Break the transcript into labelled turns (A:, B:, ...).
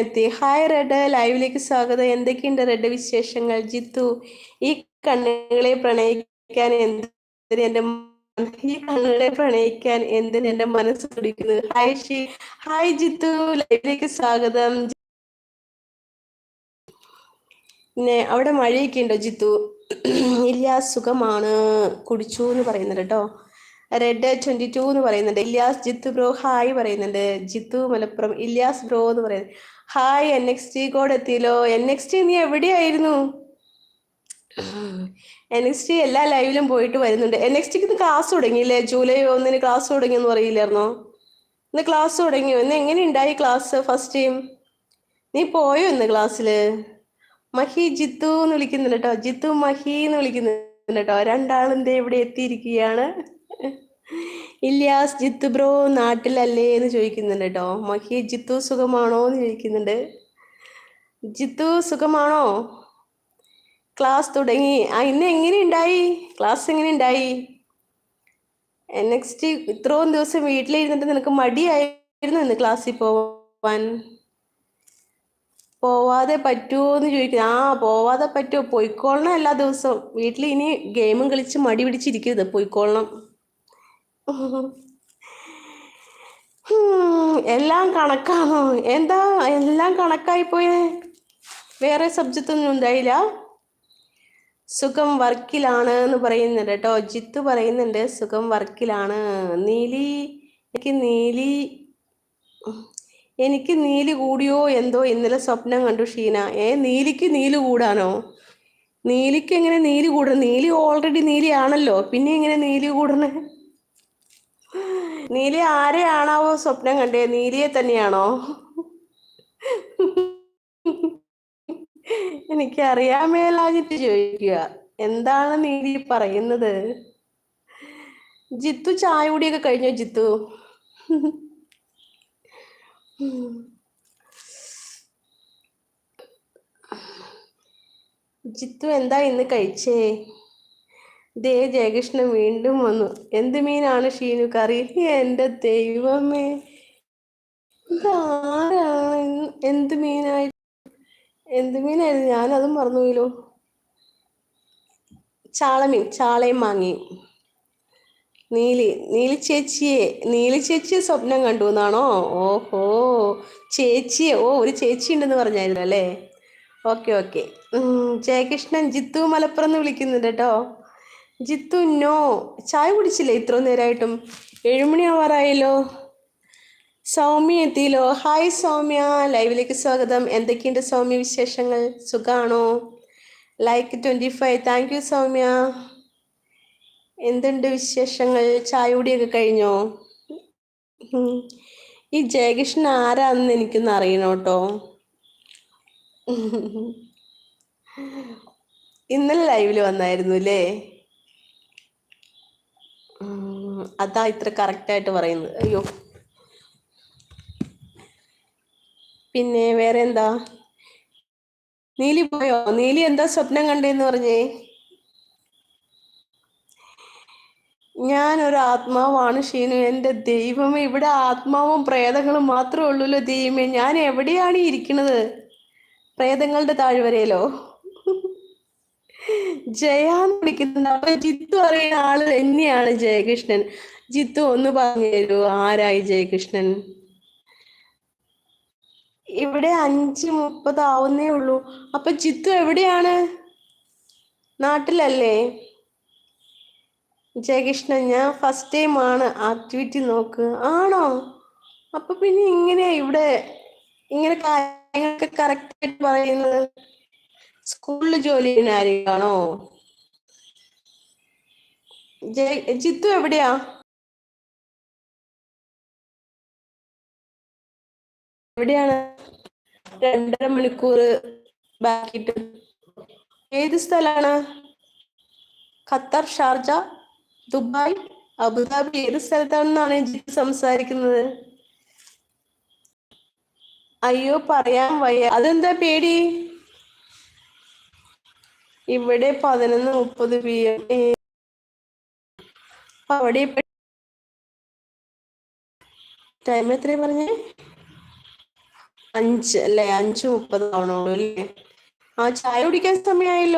A: എത്തി. Hi red ലൈവിലേക്ക് സ്വാഗതം. എന്തൊക്കെയുണ്ട് റെഡ് വിശേഷങ്ങൾ? ജിത്തു ഈ കണ്ണുകളെ പ്രണയിക്കാൻ എന്തിന് എന്റെ ഈ കണ്ണുകളെ പ്രണയിക്കാൻ എന്തിന് എന്റെ മനസ്സ് പിടിക്കുന്നത് ഹായ് ഷി ഹായ് ജിത്തു. ലൈവിലേക്ക് സ്വാഗതം. പിന്നെ അവിടെ മഴയൊക്കെ ഉണ്ടോ ജിത്തു? ഇല്ല സുഖമാണ്. കുടിച്ചു എന്ന് പറയുന്നത് കേട്ടോ. റെഡ് ട്വന്റി ടു എന്ന് പറയുന്നുണ്ട്. ഇല്യാസ് ജിത്തു ബ്രോ ഹായ് പറയുന്നുണ്ട്. ജിത്തു മലപ്പുറം ഇല്യാസ് ബ്രോ എന്ന് പറയുന്നത് hi N X T code എത്തിയല്ലോ. എൻ എക്സ് ടി നീ എവിടെയായിരുന്നു? എൻ എക്സ് ടി എല്ലാ ലൈവിലും പോയിട്ട് വരുന്നുണ്ട്. എൻ എക്സ് ടിക്ക് ഇന്ന് ക്ലാസ് തുടങ്ങിയില്ലേ? ജൂലൈ ഒന്നിന് ക്ലാസ് തുടങ്ങിയെന്ന് പറയില്ലായിരുന്നോ? ഇന്ന് ക്ലാസ് തുടങ്ങിയോ? ഇന്ന് എങ്ങനെ ഉണ്ടായി ക്ലാസ് ഫസ്റ്റ് ടൈം നീ പോയോ ഇന്ന് ക്ലാസ്സിൽ മഹി ജിത്തു എന്ന് വിളിക്കുന്നുണ്ട് കേട്ടോ. ജിത്തു മഹി എന്ന് വിളിക്കുന്നുണ്ട് കേട്ടോ. രണ്ടാളും ഇവിടെ എത്തിയിരിക്കുകയാണ്? ഇല്യാസ് ജിത്തു ബ്രോ നാട്ടിലല്ലേ എന്ന് ചോദിക്കുന്നുണ്ട് കേട്ടോ മഹി ജിത്തു സുഖമാണോ എന്ന് ചോദിക്കുന്നുണ്ട്. ജിത്തു സുഖമാണോ? ക്ലാസ് തുടങ്ങി. ആ ഇന്ന് എങ്ങനെ ഉണ്ടായി? ക്ലാസ് എങ്ങനെ ഉണ്ടായി? നെക്സ്റ്റ് ഇത്രയും ദിവസം വീട്ടിലിരുന്നിട്ട് നിനക്ക് മടിയായിരുന്നു ഇന്ന് ക്ലാസ്സിൽ പോവാൻ? പോവാതെ പറ്റുമോ എന്ന് ചോദിക്കുന്നു. ആ പോവാതെ പറ്റുമോ പോയിക്കോളണം എല്ലാ ദിവസവും. വീട്ടിൽ ഇനി ഗെയിമും കളിച്ച് മടി പിടിച്ചിരിക്കരുത്. പോയിക്കോളണം എല്ലാം കണക്കാണോ? എന്താ എല്ലാം കണക്കായി പോയേ? വേറെ സബ്ജക്റ്റ് ഒന്നും ഉണ്ടായില്ല. സുഖം വർക്കിലാണ് എന്ന് പറയുന്നുണ്ട് കേട്ടോ. ജിത്ത് പറയുന്നുണ്ട് സുഖം വർക്കിലാണ്. നീലി എനിക്ക് നീലി എനിക്ക് നീലി കൂടിയോ എന്തോ ഇന്നലെ സ്വപ്നം കണ്ടു ഷീന. ഏ നീലിക്ക് നീൽ കൂടാനോ നീലിക്ക് എങ്ങനെ നീൽ കൂടണം നീലി ഓൾറെഡി നീലിയാണല്ലോ. പിന്നെ എങ്ങനെ നീലി കൂടണേ നീലി ആരെയാണാവോ സ്വപ്നം കണ്ടേ? നീലിയെ തന്നെയാണോ? എനിക്ക് അറിയാൻ മേലാഞ്ഞിട്ട് ചോദിക്കുക. എന്താണ് നീലി പറയുന്നത്? ജിത്തു ചായ കുടിയൊക്കെ കഴിഞ്ഞോ ജിത്തു? ജിത്തു എന്താ ഇന്ന് കഴിച്ചേ? ദേ ജയകൃഷ്ണൻ വീണ്ടും വന്നു. എന്ത് മീനാണ് ഷീനു? കറി? എന്റെ ദൈവമേ. ഇതാരാണ്? എന്ത് മീനായി എന്ത് മീനായിരുന്നു? ഞാനതും മറന്നുപോയല്ലോ. ചാളമീൻ. ചാളയും മാങ്ങിയും. നീലി നീലി ചേച്ചിയെ നീലി ചേച്ചിയെ സ്വപ്നം കണ്ടു എന്നാണോ? ഓഹോ. ചേച്ചിയെ ഓ ഒരു ചേച്ചി ഉണ്ടെന്ന് പറഞ്ഞായിരുന്നു അല്ലേ? Okay okay. ജയകൃഷ്ണൻ ജിത്തു മലപ്പുറം എന്ന് വിളിക്കുന്നുണ്ട് കേട്ടോ. ജിത്തു നോ. ചായ കുടിച്ചില്ലേ? ഇത്ര നേരമായിട്ടും ഏഴുമണി ആവാറായല്ലോ. സൗമ്യ എത്തിയല്ലോ. ഹായ് സൗമ്യ. ലൈവിലേക്ക് സ്വാഗതം. എന്തൊക്കെയുണ്ട് സൗമ്യ വിശേഷങ്ങൾ? സുഖാണോ? Like twenty five thank you Soumya. എന്തുണ്ട് വിശേഷങ്ങൾ? ചായ കുടിയൊക്കെ കഴിഞ്ഞോ? ഈ ജയകൃഷ്ണൻ ആരാന്ന് എനിക്കൊന്ന് അറിയണം കേട്ടോ. ഇന്നലെ ലൈവിൽ വന്നായിരുന്നു അല്ലേ അതാ ഇത്ര കറക്റ്റായിട്ട് പറയുന്നത്. അയ്യോ. പിന്നെ വേറെ എന്താ നീലി പോയോ? നീലി എന്താ സ്വപ്നം കണ്ടേന്ന് പറഞ്ഞേ? ഞാൻ ഒരു ആത്മാവാണ് ഷീനു. എന്റെ ദൈവമേ ഇവിടെ ആത്മാവും പ്രേതങ്ങളും മാത്രമേ ഉള്ളൂല്ലോ ദൈവമേ. ഞാൻ എവിടെയാണ് ഇരിക്കുന്നത്? പ്രേതങ്ങളുടെ താഴ്വരയിലോ? ജയാന്ന് വിളിക്കുന്നത് അപ്പൊ ജിത്തു അറിയുന്ന ആൾ തന്നെയാണ് ജയകൃഷ്ണൻ. ജിത്തു ഒന്ന് പറഞ്ഞു തരൂ ആരായി ജയകൃഷ്ണൻ? ഇവിടെ അഞ്ച് മുപ്പത് ആവുന്നേ ഉള്ളൂ. അപ്പൊ ജിത്തു എവിടെയാണ്? നാട്ടിലല്ലേ? ജയകൃഷ്ണൻ ഞാൻ ഫസ്റ്റ് ടൈം ആണ് ആക്ടിവിറ്റി നോക്ക്. ആണോ? അപ്പൊ പിന്നെ ഇങ്ങനെ ഇവിടെ ഇങ്ങനെ കാര്യങ്ങളൊക്കെ കറക്റ്റ് ആയിട്ട് പറയുന്നത്? സ്കൂളിൽ ജോലി ചെയ്യുന്ന ആരെയാണോ? ജിത്തു എവിടെയാ? എവിടെയാണ്? രണ്ടര മണിക്കൂർ ബാക്കിട്ട്. ഏത് സ്ഥലാണ്? Qatar Sharjah Dubai Abu Dhabi. ഏത് സ്ഥലത്താണെന്നാണ് ജിത്തു സംസാരിക്കുന്നത്? അയ്യോ പറയാൻ വയ്യ. അതെന്താ പേടി? ഇവിടെ പതിനൊന്ന് മുപ്പത് പി എം അവിടെ ടൈം എത്രയാ പറഞ്ഞേ? അഞ്ച് അല്ലേ? അഞ്ച് മുപ്പത് ആവണുള്ളൂ അല്ലേ? ആ ചായ കുടിക്കാൻ സമയമായല്ലോ